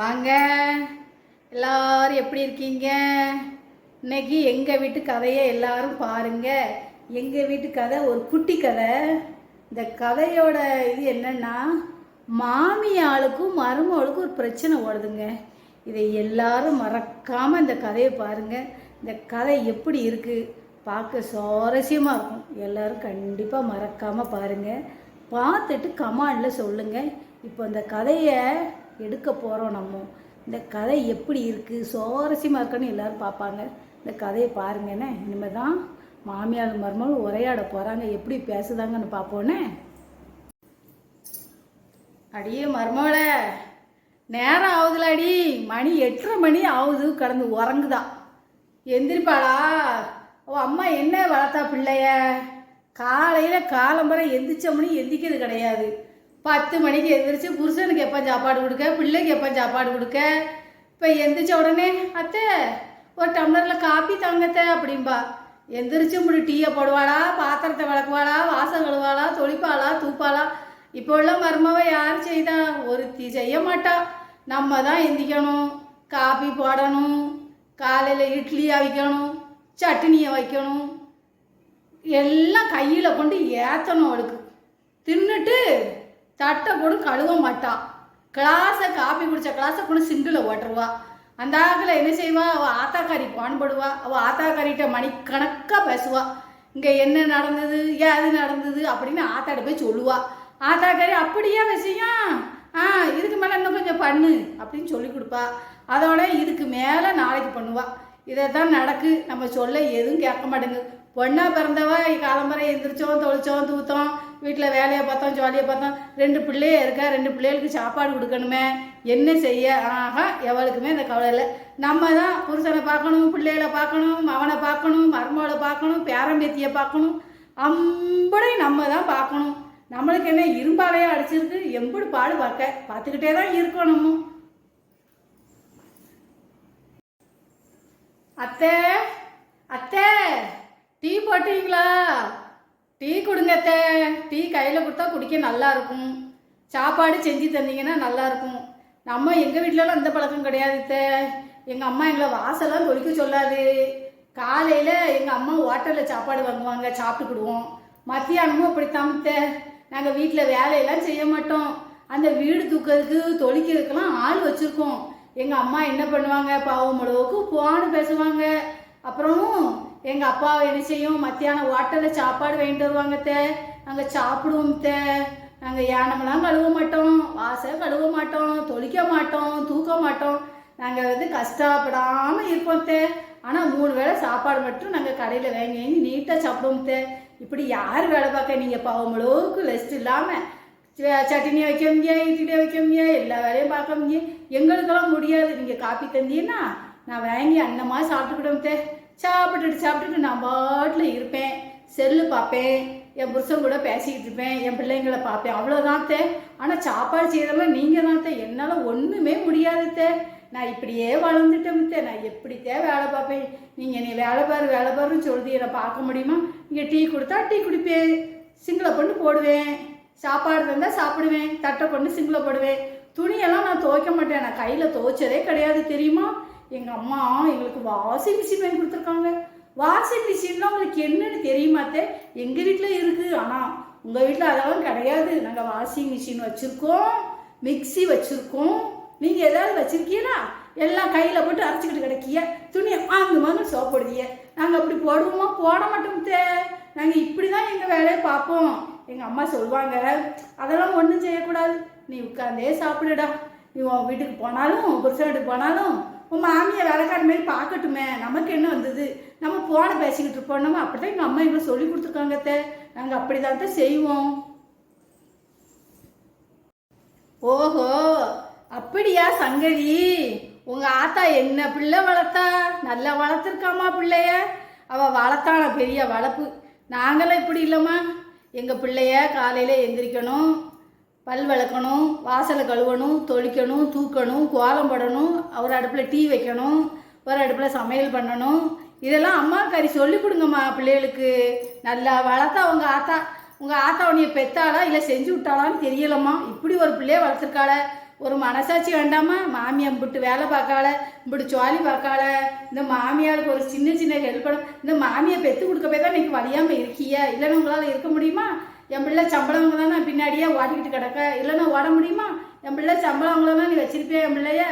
வாங்க. எல்லாரும் எப்படி இருக்கீங்க? இன்னைக்கு எங்கள் வீட்டு கதையை எல்லாரும் பாருங்க. எங்கள் வீட்டு கதை ஒரு குட்டி கதை. இந்த கதையோட இது என்னன்னா மாமியாளுக்கும் மருமகளுக்கும் ஒரு பிரச்சனை ஓடுதுங்க. இதை எல்லாரும் மறக்காமல் இந்த கதையை பாருங்க. இந்த கதை எப்படி இருக்குது பார்க்க சுவாரஸ்யமாக இருக்கும். எல்லாரும் கண்டிப்பாக மறக்காமல் பாருங்கள் பார்த்துட்டு கமாண்டில் சொல்லுங்கள் இப்போ இந்த கதையை எடுக்க போகிறோம் நம்ம. இந்த கதை எப்படி இருக்குது சுவாரஸ்யமாக இருக்குன்னு எல்லோரும் பார்ப்பாங்க. இந்த கதையை பாருங்கண்ணே இனிமேல் தான் மாமியார் மருமகள் உரையாட போகிறாங்க எப்படி பேசுதாங்கன்னு பார்ப்போன்னே அடியே மருமகளே நேரம் ஆகுதுல அடி மணி எட்டரை மணி ஆகுது கடந்து உறங்குதா. எந்திரிப்பாளா? ஓ அம்மா என்ன வளர்த்தா பிள்ளைய? காலையில் காலம்பரம் எந்திரிச்ச மணி எந்திக்கிறது கிடையாது. பத்து மணிக்கு எந்திரிச்சு புருஷனுக்கு எப்போ சாப்பாடு கொடுக்க? பிள்ளைக்கு எப்போ சாப்பாடு கொடுக்க? இப்போ எந்திரிச்ச உடனே அத்தை ஒரு டம்ளரில் காப்பி தாங்கத்தை அப்படிம்பா. எந்திரிச்சு முடி டீயை போடுவாளா பாத்திரத்தை விளக்குவாளா வாசல் கழுவாளா தொளிப்பாளா தூப்பாளா? இப்போ உள்ள மருமவ யார் செய்தா? ஒருத்தி செய்ய மாட்டா. நம்ம தான் எந்திக்கணும். காபி போடணும். காலையில் இட்லி அவிக்கணும். சட்னியை வைக்கணும். எல்லாம் கையில் கொண்டு ஏற்றணும் அவளுக்கு. தின்னுட்டு தட்டை போடும் கழுவ மாட்டாள் கிளாஸை காப்பி குடிச்ச கிளாஸை கொண்டு சிங்கில் ஓட்டுருவா. அந்த ஆக்கில் என்ன செய்வா? அவள் ஆத்தாக்காரி பான்படுவா அவள் ஆத்தாக்காரிகிட்ட மணிக்கணக்காக பேசுவா. இங்கே என்ன நடந்தது? ஏது நடந்தது? அப்படின்னு ஆத்தாட்ட போய் சொல்லுவா. ஆத்தாக்காரி அப்படியா விஷயம் ஆ இதுக்கு மேலே இன்னும் கொஞ்சம் பண்ணு அப்படின்னு சொல்லி கொடுப்பா. அதோட இதுக்கு மேலே நாளைக்கு பண்ணுவா. இதை தான் நடக்கு. நம்ம சொல்ல எதுவும் கேட்க மாட்டேங்குது. பொண்ணா பிறந்தவா காலம்பரை எந்திரிச்சோம் தொழிச்சோம் தூத்தோம். வீட்டில் வேலையை பார்த்தோம் ஜாலியை பார்த்தோம். ரெண்டு பிள்ளையே இருக்கா? ரெண்டு பிள்ளைகளுக்கு சாப்பாடு கொடுக்கணுமே? என்ன செய்ய? ஆக எவளுக்குமே இந்த கவலை இல்லை. நம்ம தான் புருஷனை பார்க்கணும் பிள்ளைகளை பார்க்கணும் அவனை பார்க்கணும் மருமகளை பார்க்கணும் பேரம்பேத்தியை பார்க்கணும். அம்படை நம்ம தான் பார்க்கணும். நம்மளுக்கு என்ன இரும்பாலையா அடிச்சிருக்கு? எம்புடு பாடு பார்க்க பார்த்துக்கிட்டே தான் இருக்கோம் நம்ம அத்தை அத்தை டீ போட்டீங்களா? டீ கொடுங்க அத்தை. டீ கையில் கொடுத்தா குடிக்க நல்லா இருக்கும். சாப்பாடு செஞ்சு தந்தீங்கன்னா நல்லா இருக்கும். நம்ம எங்கள் வீட்டிலலாம் அந்த பழக்கம் கிடையாது அத்தை. எங்கள் அம்மா எங்களை வாசலாம் தொழிக்க சொல்லாது. காலையில் எங்கள் அம்மா ஹோட்டலில் சாப்பாடு வாங்குவாங்க சாப்பிட்டுக்கிடுவோம் மத்தியானமும் அப்படி தாமத்த நாங்கள் வீட்டில் வேலையெல்லாம் செய்ய மாட்டோம். அந்த வீடு தூக்கிறதுக்கு தொழிக்கிறதுக்கெல்லாம் ஆள் வச்சுருக்கோம். எங்கள் அம்மா என்ன பண்ணுவாங்க? பாவம் அளவுக்கு போன்னு பேசுவாங்க. அப்புறம் எங்கள் அப்பா என்ன செய்யும்? மத்தியானம் ஹோட்டலில் சாப்பாடு வாங்கிட்டு வருவாங்க தே நாங்கள் சாப்பிடுவோம் தே நாங்கள் யானமெல்லாம் கழுவ மாட்டோம். வாசல் கழுவ மாட்டோம். தொளிக்க மாட்டோம். தூக்க மாட்டோம். நாங்கள் வந்து கஷ்டப்படாமல் இருப்போம் தே ஆனால் மூணு வேளை சாப்பாடு மட்டும் நாங்கள் கடையில் வாங்கி வாங்கி நீட்டாக சாப்பிடுவோம் தே இப்படி யார் வேலை பார்க்க? நீங்கள் பாவம் அளவுக்கு லெஸ்ட் இல்லாமல் சட்னி வைக்க முடியாது இட்லி வைக்க முடியாது எல்லா வேலையும் பார்க்க முடியும். எங்களுக்கெல்லாம் முடியாது. நீங்கள் காப்பி தந்தீங்கன்னா நான் வாங்கி அன்னமாக சாப்பிட்டுக்கிட்டோம் தே சாப்பிட்டுட்டு சாப்பிட்டுட்டு நான் பாட்டில் இருப்பேன். செல்லு பார்ப்பேன். என் புருஷன் கூட பேசிக்கிட்டு இருப்பேன். என் பிள்ளைங்களை பார்ப்பேன். அவ்வளோதான் தே ஆனால் சாப்பாடு செய்யறதெல்லாம் நீங்கள் தான் தே என்னால் ஒன்றுமே முடியாது தே நான் இப்படியே வளர்ந்துட்டேன் தே நான் எப்படித்தே வேலை பார்ப்பேன்? நீங்கள் நீ வேலை பாரு வேலை பாருன்னு சொல்லுது. என்னை பார்க்க முடியுமா? இங்கே டீ கொடுத்தா டீ குடிப்பேன். சிங்கிளை கொண்டு போடுவேன். சாப்பாடு தந்தால் சாப்பிடுவேன். தட்டை கொண்டு சிங்கிளை போடுவேன். துணியெல்லாம் நான் துவைக்க மாட்டேன். நான் கையில் துவைச்சதே கிடையாது. தெரியுமா? எங்கள் அம்மா எங்களுக்கு வாஷிங் மிஷின் வாங்கி கொடுத்துருக்காங்க. வாஷிங் மிஷின்லாம் உங்களுக்கு என்னன்னு தெரியுமாத்தே எங்கள் வீட்டில் இருக்குது ஆனால் உங்கள் வீட்டில் அதெல்லாம் கிடையாது. நாங்கள் வாஷிங் மிஷின் வச்சுருக்கோம். மிக்ஸி வச்சுருக்கோம். நீங்கள் ஏதாவது வச்சுருக்கீங்களா? எல்லாம் கையில் போட்டு அரைச்சிக்கிட்டு கிடைக்கிய துணியை வாங்கு வாங்க சோப்படுதிய நாங்கள் அப்படி போடுவோமா? போட மாட்டோம் தே நாங்கள் இப்படி தான் எங்கள் வேலையை பார்ப்போம். எங்கள் அம்மா சொல்லுவாங்க அதெல்லாம் ஒன்றும் செய்யக்கூடாது. நீ உட்காந்தே சாப்பிடுடா. நீ உன் வீட்டுக்கு போனாலும் புருஷன் வீட்டுக்கு போனாலும் உன் மாமியை வேலைக்கார மாரி பார்க்கட்டுமே. நமக்கு என்ன வந்தது? நம்ம போன பேசிக்கிட்டு இருப்போம். அப்படி தான் எங்கள் அம்மா இவ்வளோ சொல்லி கொடுத்துருக்காங்க தே நாங்கள் அப்படி தான் செய்வோம். ஓஹோ அப்படியா சங்கதி உங்கள் ஆத்தா என்ன பிள்ளை வளர்த்தா? நல்லா வளர்த்துருக்காமா பிள்ளைய? அவள் வளர்த்தான? பெரிய வளர்ப்பு நாங்களாம் இப்படி இல்லைம்மா. எங்கள் பிள்ளைய காலையில் எந்திரிக்கணும். பல் விளக்கணும் வாசலை கழுவணும் தொளிக்கணும் தூக்கணும் கோலம் போடணும் ஒரு அடுப்பில் டீ வைக்கணும் ஒரு அடுப்பில் சமையல் பண்ணணும். இதெல்லாம் அம்மா கறி சொல்லி கொடுங்கம்மா பிள்ளைகளுக்கு. நல்லா வளர்த்தா உங்கள் ஆத்தா உங்கள் ஆத்தா உன்னைய பெத்தாளா இல்லை செஞ்சு விட்டாளான்னு தெரியலம்மா. இப்படி ஒரு பிள்ளைய வளர்த்துருக்காள. ஒரு மனசாட்சி வேண்டாமா? மாமியா இம்பிட்டு வேலை பார்க்கால இப்படி சுவாலி பார்க்கால இந்த மாமியாருக்கு ஒரு சின்ன சின்ன ஹெல்ப் பண்ண இந்த மாமியை பெற்று கொடுக்க போய் தான் இன்னைக்கு வழியாமல் இருக்கியா. இல்லைன்னா உங்களால் இருக்க முடியுமா? என் பிள்ளை சம்பளம் தானே பின்னாடியே ஓடிக்கிட்டு கிடக்க. இல்லைன்னா ஓட முடியுமா? என் பிள்ளை சம்பளம் தான் நீ வச்சிருப்பியா என் பிள்ளைய?